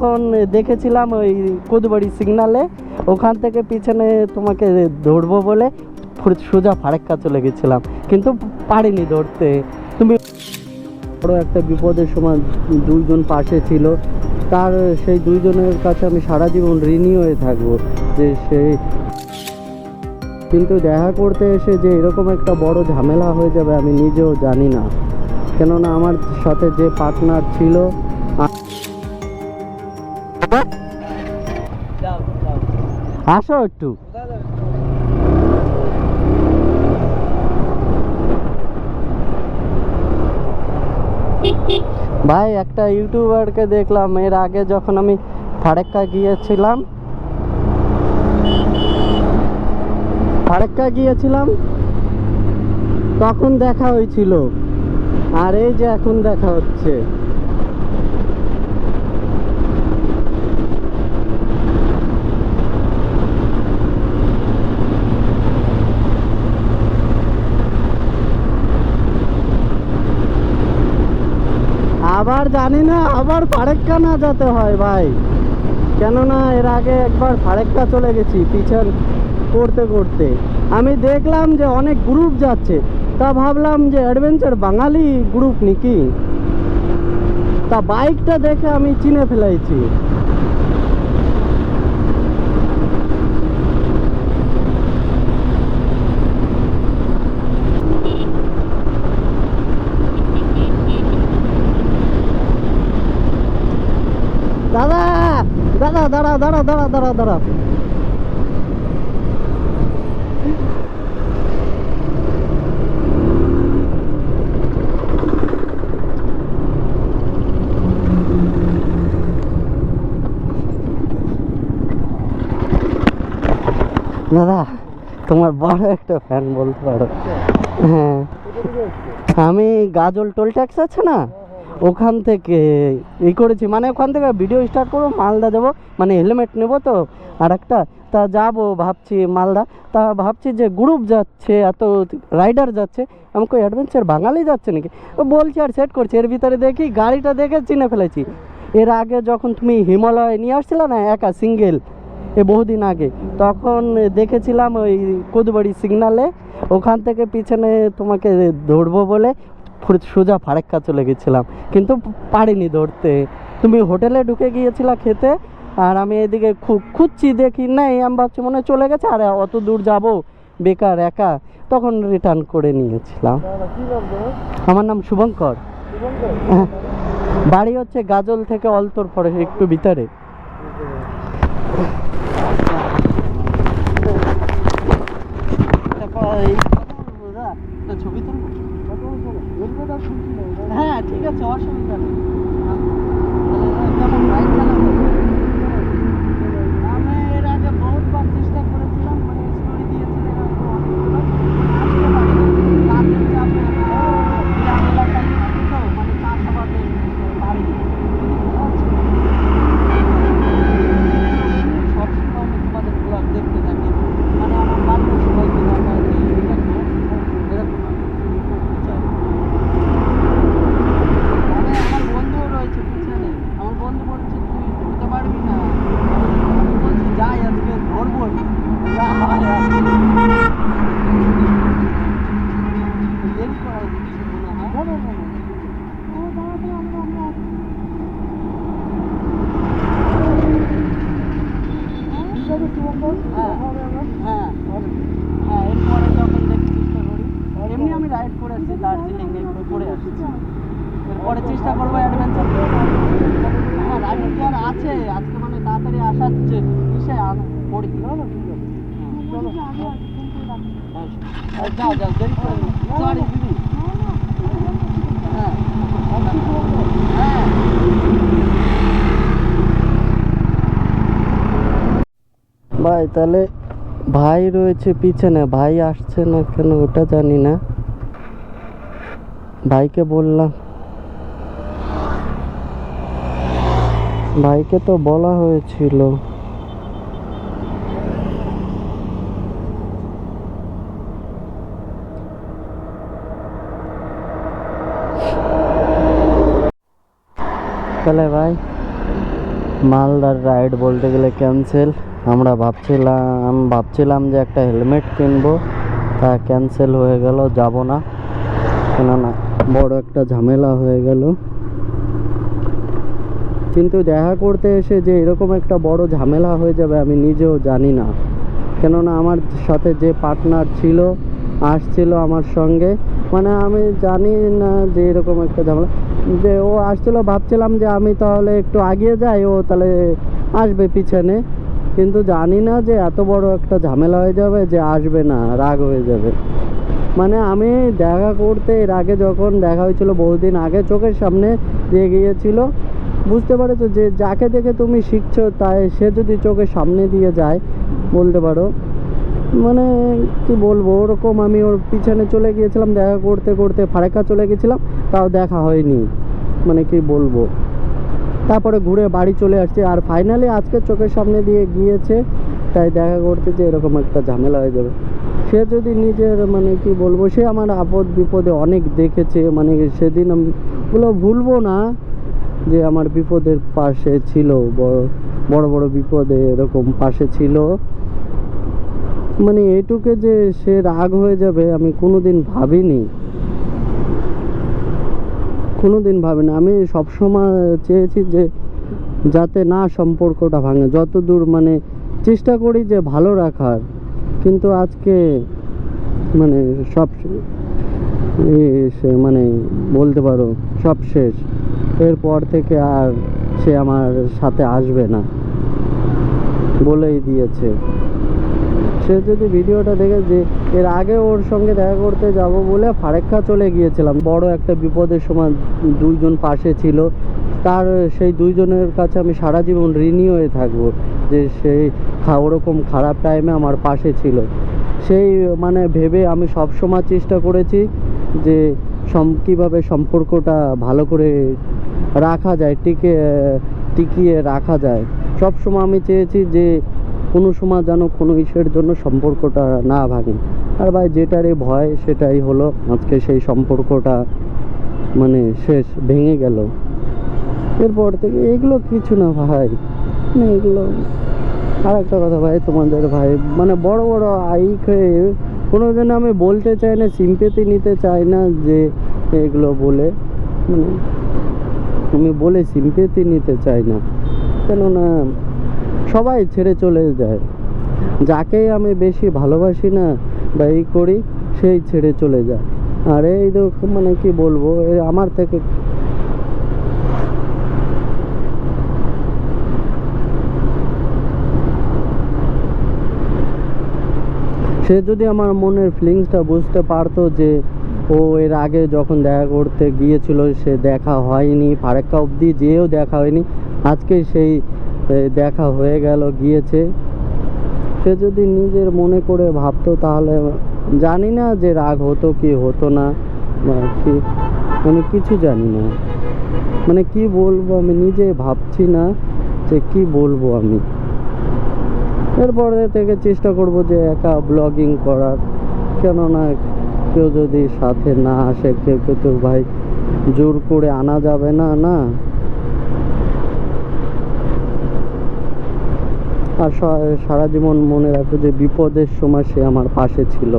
তখন দেখেছিলাম ওই কোদবাড়ি সিগনালে, ওখান থেকে পিছনে তোমাকে ধরবো বলে সোজা ফারাক্কা চলে গেছিলাম। কিন্তু পারিনি ধরতে। তুমি বড় একটা বিপদের সময় দুইজন পাশে ছিল। তার সেই দুইজনের কাছে আমি সারা জীবন ঋণী হয়ে থাকব। যে সেই কিন্তু দেখা করতে এসে যে এরকম একটা বড় ঝামেলা হয়ে যাবে আমি নিজেও জানি না। কেননা আমার সাথে যে পার্টনার ছিল আসো একটু। ভাই, একটা ইউটিউবারকে দেখলাম। এর আগে যখন আমি ফারেক্কা গিয়েছিলাম ফারেক্কা গিয়েছিলাম, তখন দেখা হয়েছিল। আর এই যে এখন দেখা হচ্ছে। আবার জানি না, আবার ফারেক্কা যেতে হয় ভাই। কেননা এর আগে একবার ফারেক্কা চলে গেছি পিছন করতে করতে। আমি দেখলাম যে অনেক গ্রুপ যাচ্ছে। তা ভাবলাম যে অ্যাডভেঞ্চার বাঙালি গ্রুপ নাকি? তা বাইকটা দেখে আমি চিনে ফেলাইছি দাদা দাদা দাঁড়া দাঁড়া দাঁড়া দাঁড়া দাঁড়া। দাদা, তোমার বড় একটা ফ্যান বলতে পারো। হ্যাঁ। আমি গাজল টোল ট্যাক্স আছে না? ওখান থেকে ই করেছি। মানে ওখান থেকে ভিডিও স্টার্ট করব, মালদা যাব। মানে হেলমেট নেব তো, আর একটা, তা যাব ভাবছি মালদা। তা ভাবছি যে গ্রুপ যাচ্ছে, এত রাইডার যাচ্ছে, আমাকে অ্যাডভেঞ্চার বাঙালি যাচ্ছে নাকি? ও বলছি আর সেট করছি, এর ভিতরে দেখি গাড়িটা দেখে চিনে ফেলেছি। এর আগে যখন তুমি হিমালয় নিয়ে আসছিলে না, একা সিঙ্গেল এ বহুদিন আগে, তখন দেখেছিলাম ওই কোদবাড়ি সিগনালে ওখান থেকে পিছনে তোমাকে ধরবো বলে সোজা ফারাক্কা চলে গেছিলাম। কিন্তু পারিনি ধরতে। তুমি হোটেলে ঢুকে গিয়েছিলা খেতে, আর আমি এদিকে খুঁজছি, দেখি নাই, আমি ভাবছি মনে চলে গেছে, আর অত দূর যাব, বেকার একা। তখন রিটার্ন করে নিয়েছিলাম। আমার নাম শুভঙ্কর। বাড়ি হচ্ছে গাজল থেকে অলতর পরে, একটু ভিতরে ছবি হ্যাঁ ঠিক আছে অসুবিধা নেই কেমন রাইড চালাবো আমি এর আগে বহুতবার চেষ্টা করেছিলাম মানে স্টোরি দিয়েছিলেন হয়তো অনেকগুলো আসতে পারিনি কাজের চাপে গ্রাম এলাকায় থাকি তো মানে চাষাবাদে পারিনি সবসময় আমি তোমাদের ব্লগ দেখতে থাকি মানে আমার বাড়ির সবাইকে দেখায় যে এই দেখো এরকম আমি করতে চাই মানে আমার বন্ধুও রয়েছে পিছনে আমার বন্ধু বলছে তুই উঠতে পারবি না আমি বলছি যাই আজকে ধরবো যা হয় আজকে। দেরি করাই দিচ্ছি মনে হয় হ্যাঁ হ্যাঁ হ্যাঁ এরপরে যখন দেখি চেষ্টা করি এমনি আমি রাইড করে আসছি দার্জিলিং করে আসছি এরপরে চেষ্টা করব অ্যাডভেঞ্চার হ্যাঁ রাইড গিয়ার আছে আজকে মানে তাড়াতাড়ি আসার যে ইসে পড়ি চলো হ্যাঁ যাও যাও দেরি করে সরি দিদি হ্যাঁ হ্যাঁ ভাই, তাহলে ভাই রয়েছে পিছনে। ভাই আসছে না কেন ওটা জানি না। ভাইকে বললাম। ভাইকে তো বলা হয়েছিল। তাহলে ভাই। মালদার রাইড বলতে গেলে ক্যান্সেল আমরা ভাবছিলাম ভাবছিলাম যে একটা হেলমেট কিনবো। তা ক্যান্সেল হয়ে গেল, যাব না। কেননা বড় একটা ঝামেলা হয়ে গেল। কিন্তু দেখা করতে এসে যে এরকম একটা বড় ঝামেলা হয়ে যাবে, আমি নিজেও জানি না। কেননা আমার সাথে যে পার্টনার ছিল, আসছিল আমার সঙ্গে মানে আমি জানি না যে এরকম একটা ঝামেলা। যে ও আসছিল, ভাবছিলাম যে আমি তাহলে একটু আগিয়ে যাই, ও তাহলে আসবে পিছনে। কিন্তু জানি না যে এত বড় একটা ঝামেলা হয়ে যাবে যে আসবে না, রাগ হয়ে যাবে। মানে আমি দেখা করতে, এর আগে যখন দেখা হয়েছিল, বহুদিন আগে চোখের সামনে দিয়ে গিয়েছিল, বুঝতে পারছ যে যাকে দেখে তুমি শিখছো, তাই সে যদি চোখের সামনে দিয়ে যায়, বলতে পারো। মানে কি বলব, ওরকম আমি ওর পিছনে চলে গিয়েছিলাম, দেখা করতে করতে ফারেকা চলে গেছিলাম তাও দেখা হয়নি। মানে কি বলব? তারপরে ঘুরে বাড়ি চলে আসছে, আর ফাইনালি আজকে চোখের সামনে দিয়ে গিয়েছে, তাই দেখা করতে যে এরকম একটা ঝামেলা হয়ে যাবে। সে যদি নিজের মানে কি বলব, সে আমার আপদ বিপদে অনেক দেখেছে মানে সেদিন ওগুলো ভুলবো না যে আমার বিপদের পাশে ছিল, বড় বড় বড় বিপদে এরকম পাশে ছিল। মানে এটুকে যে সে রাগ হয়ে যাবে, আমি কোনোদিন ভাবিনি। কোনোদিন ভাবিনি। আমি সবসময় চেয়েছি যে যাতে না সম্পর্কটা ভাঙে। যত দূর মানে চেষ্টা করি যে ভালো রাখার। কিন্তু আজকে মানে সব মানে বলতে পারো সব শেষ। এরপর থেকে আর সে আমার সাথে আসবে না বলেই দিয়েছে। সে যদি ভিডিওটা দেখে যে এর আগে ওর সঙ্গে দেখা করতে যাব বলে ফারেক্কা চলে গিয়েছিলাম। বড় একটা বিপদের সময় দুইজন পাশে ছিল। তার সেই দুইজনের কাছে আমি সারা জীবন ঋণী হয়ে থাকব যে সেই ওরকম খারাপ টাইমে আমার পাশে ছিল। সেই মানে ভেবে আমি সব সময় চেষ্টা করেছি যে সম কীভাবে সম্পর্কটা ভালো করে রাখা যায়, টিকে টিকিয়ে রাখা যায়। সব সময় আমি চেয়েছি যে কোনো সময় যেন কোনো ইসের জন্য সম্পর্কটা না ভাঙে। আর ভাই, যেটারই ভয়, সেটাই হলো আজকে সেই সম্পর্কটা মানে শেষ, ভেঙে গেল। এরপর থেকে এগুলো কিছু না ভাই। মানে এগুলো আর একটা কথা ভাই, তোমাদের ভাই মানে বড় বড় আইক হয়ে কোনো দিন আমি বলতে চাই না সিম্পেতি নিতে চাই না যে এগুলো বলে। মানে আমি বলে সিম্পেতি নিতে চাই না। কেননা সবাই ছেড়ে চলে যায়। যাকেই আমি বেশি ভালোবাসি না বা এই করি, সেই ছেড়ে চলে যায়। আর এই তো মানে কি বলব আমার থেকে সে যদি আমার মনের ফিলিংসটা বুঝতে পারতো যে, ও এর আগে যখন দেখা করতে গিয়েছিল, সে দেখা হয়নি, ফারাক্কা অবধি যেয়েও দেখা হয়নি, আজকে সেই দেখা হয়ে গেল, গিয়েছে। সে যদি নিজের মনে করে ভাবতো তাহলে জানি না যে রাগ হতো কি হতো না কি মানে কিছু জানি না। মানে কি বলব আমি নিজে ভাবছি না যে কি বলব আমি। এরপরে থেকে চেষ্টা করব যে একা ব্লগিং করার। কেননা কেউ যদি সাথে না আসে, কেউ কেউ ভাই জোর করে আনা যাবে না না। আর সারা জীবন মনে রাখো যে বিপদের সময় সে আমার পাশে ছিল।